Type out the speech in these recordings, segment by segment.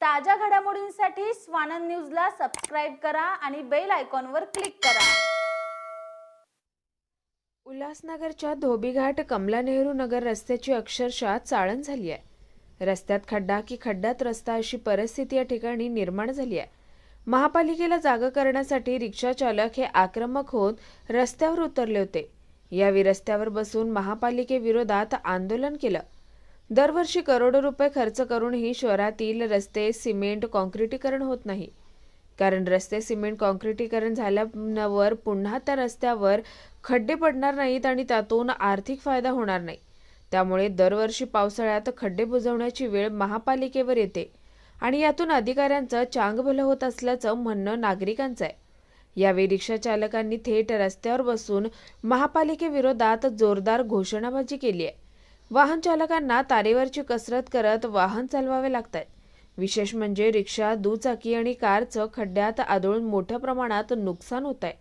ताज्या घडामोडींसाठी स्वानंद न्यूजला सबस्क्राईब करा आणि बेल आयकॉनवर क्लिक करा. उल्हासनगरच्या धोबीघाट कमला नेहरू नगर रस्त्याची अक्षरशः चाळण झाली आहे. रस्त्यात खड्डा की खड्ड्यात रस्ता अशी परिस्थिती या ठिकाणी निर्माण झाली आहे. महापालिकेला जागा करण्यासाठी रिक्षा चालक हे आक्रमक होत रस्त्यावर उतरले होते. यावेळी रस्त्यावर बसून महापालिकेविरोधात आंदोलन केलं. दरवर्षी करोडो रुपये खर्च करूनही शहरातील रस्ते सिमेंट कॉन्क्रिटीकरण होत नाही. कारण रस्ते सिमेंट कॉन्क्रिटीकरण झाल्यावर पुन्हा त्या रस्त्यावर खड्डे पडणार नाहीत आणि त्यातून आर्थिक फायदा होणार नाही. त्यामुळे दरवर्षी पावसाळ्यात खड्डे बुजवण्याची वेळ महापालिकेवर येते आणि यातून अधिकाऱ्यांचं चांगभलं होत असल्याचं म्हणणं नागरिकांचं आहे. यावेळी रिक्षा चालकांनी थेट रस्त्यावर बसून महापालिकेविरोधात जोरदार घोषणाबाजी केली आहे. वाहन चालकांना तारेवरची कसरत करत वाहन चालवावे लागतात. विशेष म्हणजे रिक्षा दुचाकी आणि कारचं खड्ड्यात आदळून मोठ्या प्रमाणात नुकसान होत आहे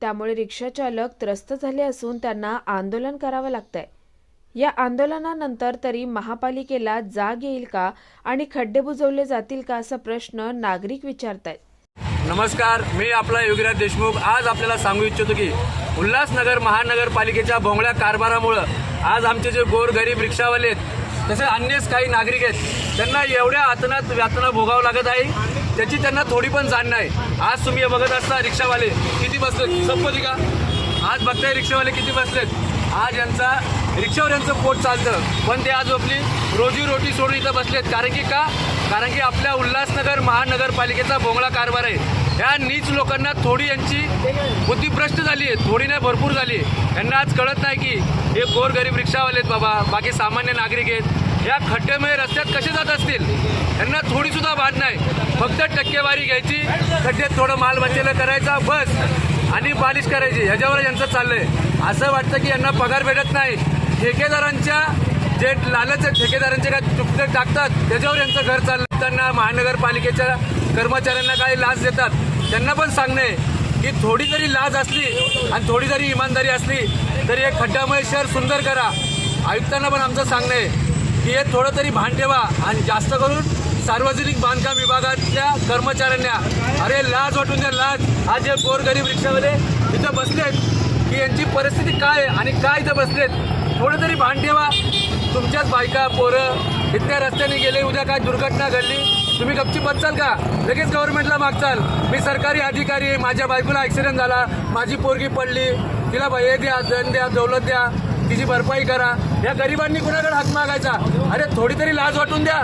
त्यामुळे रिक्षा चालक त्रस्त झाले असून त्यांना आंदोलन करावं लागतंय. या आंदोलनानंतर तरी महापालिकेला जाग येईल का आणि खड्डे बुजवले जातील का असा प्रश्न नागरिक विचारतायत. नमस्कार मी आपला योगीराज देशमुख. आज आपल्याला सांगू इच्छितो की उल्हासनगर महानगरपालिकेच्या भोंगळ्या कारभारामुळं आज आमचे जे गोरगरीब रिक्षावाले आहेत तसे अन्यच काही नागरिक आहेत त्यांना एवढ्या आतनात व्यातना भोगावं लागत आहे त्याची त्यांना थोडी पण जाण नाही. आज तुम्ही बघत असता रिक्षावाले किती बसलेत? संपली का? आज बघताय रिक्षावाले किती बसलेत? आज यांचा रिक्षावर यांचं पोट चालतं. पण ते आज आपली रोजी रोटी सोडून इथं बसलेत. कारण की का? कारण की आपल्या उल्हासनगर महानगरपालिकेचा भोंगळा कारभार आहे. या नीच लोकांना थोडी यांची बुद्धिभ्रष्ट झाली आहे. थोडी नाही भरपूर झाली आहे. यांना आज कळत नाही की हे गोरगरीब रिक्षावाले आहेत बाबा. बाकी सामान्य नागरिक आहेत. या खड्ड्यामुळे रस्त्यात कसे जात असतील? यांना थोडीसुद्धा भान नाही. फक्त टक्केवारी घ्यायची. खड्ड्यात थोडं माल बचेलं करायचा. बस. आणि पालिश करायची. ह्याच्यावर यांचं चाललंय. असं वाटतं की यांना पगार भेटत नाही. ठेकेदारांच्या जे लालच ठेकेदारांचे काय चुकते टाकतात त्याच्यावर यांचं घर चाललं त्यांना महानगरपालिकेच्या कर्मचाऱ्यांना काही लाच देतात. त्यांना पण सांगणे की थोडी जरी लाज असली आणि थोडी जरी इमानदारी असली तरी एक खड्ड्यामुळे शहर सुंदर करा. आयुक्तांना पण आमचं सांगणं आहे की हे थोडं तरी भान ठेवा आणि जास्त करून सार्वजनिक बांधकाम विभागातल्या कर्मचाऱ्यांना अरे लाज वाटून द्या लाज. आज जे गोरगरीब रिक्षावाले इथं बसलेत की यांची परिस्थिती काय आहे आणि काय इथं बसलेत? थोडं तरी भान ठेवा. तुमच्याच बायका पोरं इतक्या रस्त्याने गेले उद्या काय दुर्घटना घडली? तुम्ही गपची बचाल का? लगेच गव्हर्नमेंटला मागचाल. मी सरकारी अधिकारी आहे माझ्या बायकोला ॲक्सिडेंट झाला माझी पोरगी पडली. तिला बाई हे द्या दंड द्या दौलत द्या तिची भरपाई करा. या गरिबांनी कुणाकडे हात मागायचा? अरे थोडी तरी लाज वाटून द्या.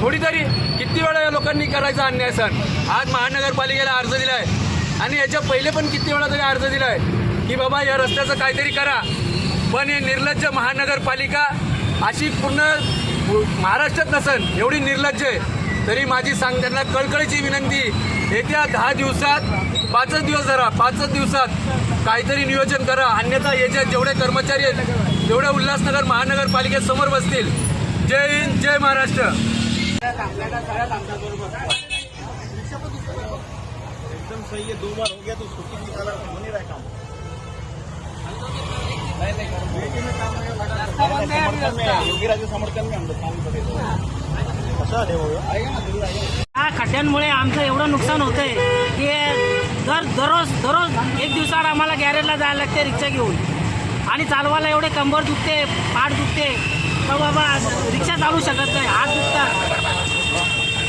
थोडी तरी किती वेळा या लोकांनी करायचा अन्याय सण? आज महानगरपालिकेला अर्ज दिलाय. आणि याच्या पहिले पण किती वेळा तरी अर्ज दिलाय की बाबा या रस्त्याचं काहीतरी करा. पण हे निर्लज्ज महानगरपालिका अशी पूर्ण महाराष्ट्रात नसन एवढी निर्लज्ज आहे. तरी माझी सांग त्यांना कळकळीची विनंती येत्या दहा दिवसात पाचच दिवस धरा पाचच दिवसात काहीतरी नियोजन करा. अन्यथा याच्यात जेवढे कर्मचारी आहेत तेवढे उल्हासनगर महानगरपालिकेसमोर बसतील. जय हिंद जय महाराष्ट्र. एकदम सही है दो बार हो गया तो छुट्टी निकाला हो नहीं रहा काम बेटी में काम। नहीं लगा समर्थन में योगीराज के समर्थन में हम लोग काम असं हो या खड्ड्यांमुळे आमचं एवढं नुकसान होतंय की दर दररोज दररोज एक दिवसाआड आम्हाला गॅरेजला जायला लागते रिक्षा घेऊन. आणि चालवायला एवढे कंबर दुखते पाठ दुखते. तर बाबा रिक्षा चालू शकत नाही हात दुखतात.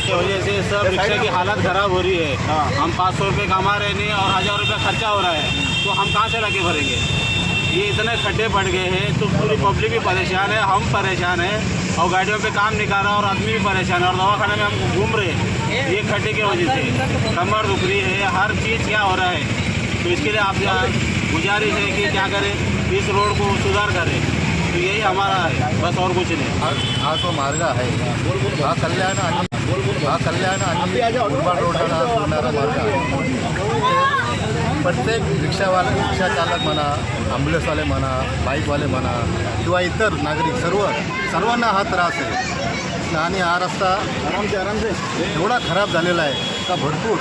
की वजह से सब रिक्शा की हालत खराब हो रही है। हम पाँच सौ रुपये कमा रहे नहीं और हज़ार रुपये खर्चा हो रहा है। तो हम कहाँ से लाके भरेंगे? ये इतने खड्डे पड़ गए हैं तो पूरी पब्लिक भी परेशान है हम परेशान हैं और गाड़ियों पे काम नहीं कर रहा और आदमी भी परेशान है और दवाखाने में हम घूम रहे हैं। ये खड्डे की वजह से। कमर दुख रही है हर चीज़ क्या हो रहा है। तो इसके लिए आप गुजारिश है कि क्या करें इस रोड को सुधार करें। तो यही हमारा है बस और कुछ नहीं। हा हा जो मार्ग हा। कल्याण आणि हा कल्याण आणि मुरबाड रोडला जोडणारा मार्ग आहे. प्रत्येक रिक्षावाले रिक्षा चालक म्हणा ॲम्ब्युलन्सवाले म्हणा बाईकवाले म्हणा किंवा इतर नागरिक सर्व सर्वांना हा त्रास आहे. आणि हा रस्ता आराम से एवढा खराब झालेला आहे का भरपूर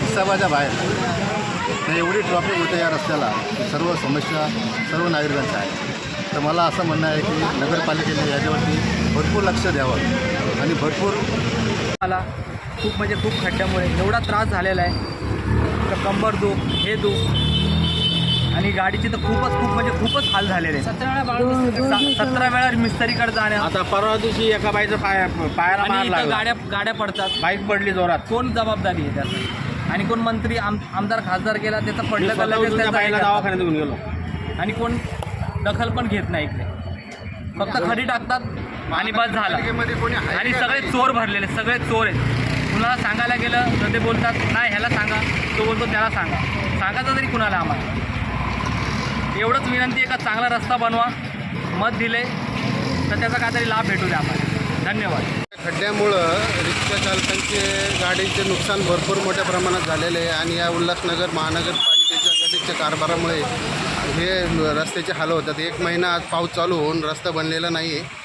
हिसाबाच्या बाहेर. एवढी ट्रॉफिक होते या रस्त्याला. सर्व समस्या सर्व नागरिकांच्या आहे तर मला असं म्हणणं आहे की नगरपालिकेने याच्यावरती भरपूर लक्ष द्यावं. आणि भरपूर. मला खूप म्हणजे खूप खड्ड्यामुळे एवढा त्रास झालेला आहे. तर कंबर दुख हे दुख. आणि गाडीची तर खूपच खूप म्हणजे खूपच हाल झालेले. आहेत. स- सतरा वेळा मिस्त्रीकडे जाण्या आता परवा दिवशी एका बाईचं पाय पायाला गाड्या गाड्या पडतात. बाईक पडली जोरात. कोण जबाबदारी आहे त्याचं आणि कोण मंत्री आम आमदार खासदार गेला त्याचं पडलं का लगेच. दवाखान्यात घेऊन गेलो. आणि कोण दखल पण घेत नाही इकडे. फक्त खडी टाकतात. आणि बस झाला. आणि सगळे चोर भरलेले सगळे चोर आहेत. कुणाला सांगायला गेलं तर ते बोलतात नाही ह्याला सांगा. तो बोलतो त्याला सांगा. सांगायचं तरी कुणाला आम्हाला? एवढंच विनंती आहे का चांगला रस्ता बनवा मत दिले तर त्याचा काहीतरी लाभ भेटू द्या आम्हाला. धन्यवाद. खड्ड्यामुळं रिक्षा चालकांचे गाडीचे नुकसान भरपूर मोठ्या प्रमाणात झालेले आहे आणि या उल्हासनगर महानगरपालिकेच्या गलिच्छ कारभारामुळे हे रस्त्याचे हाल होतात. एक महिना आज पाऊस चालू होऊन रस्ता बनलेला नाही आहे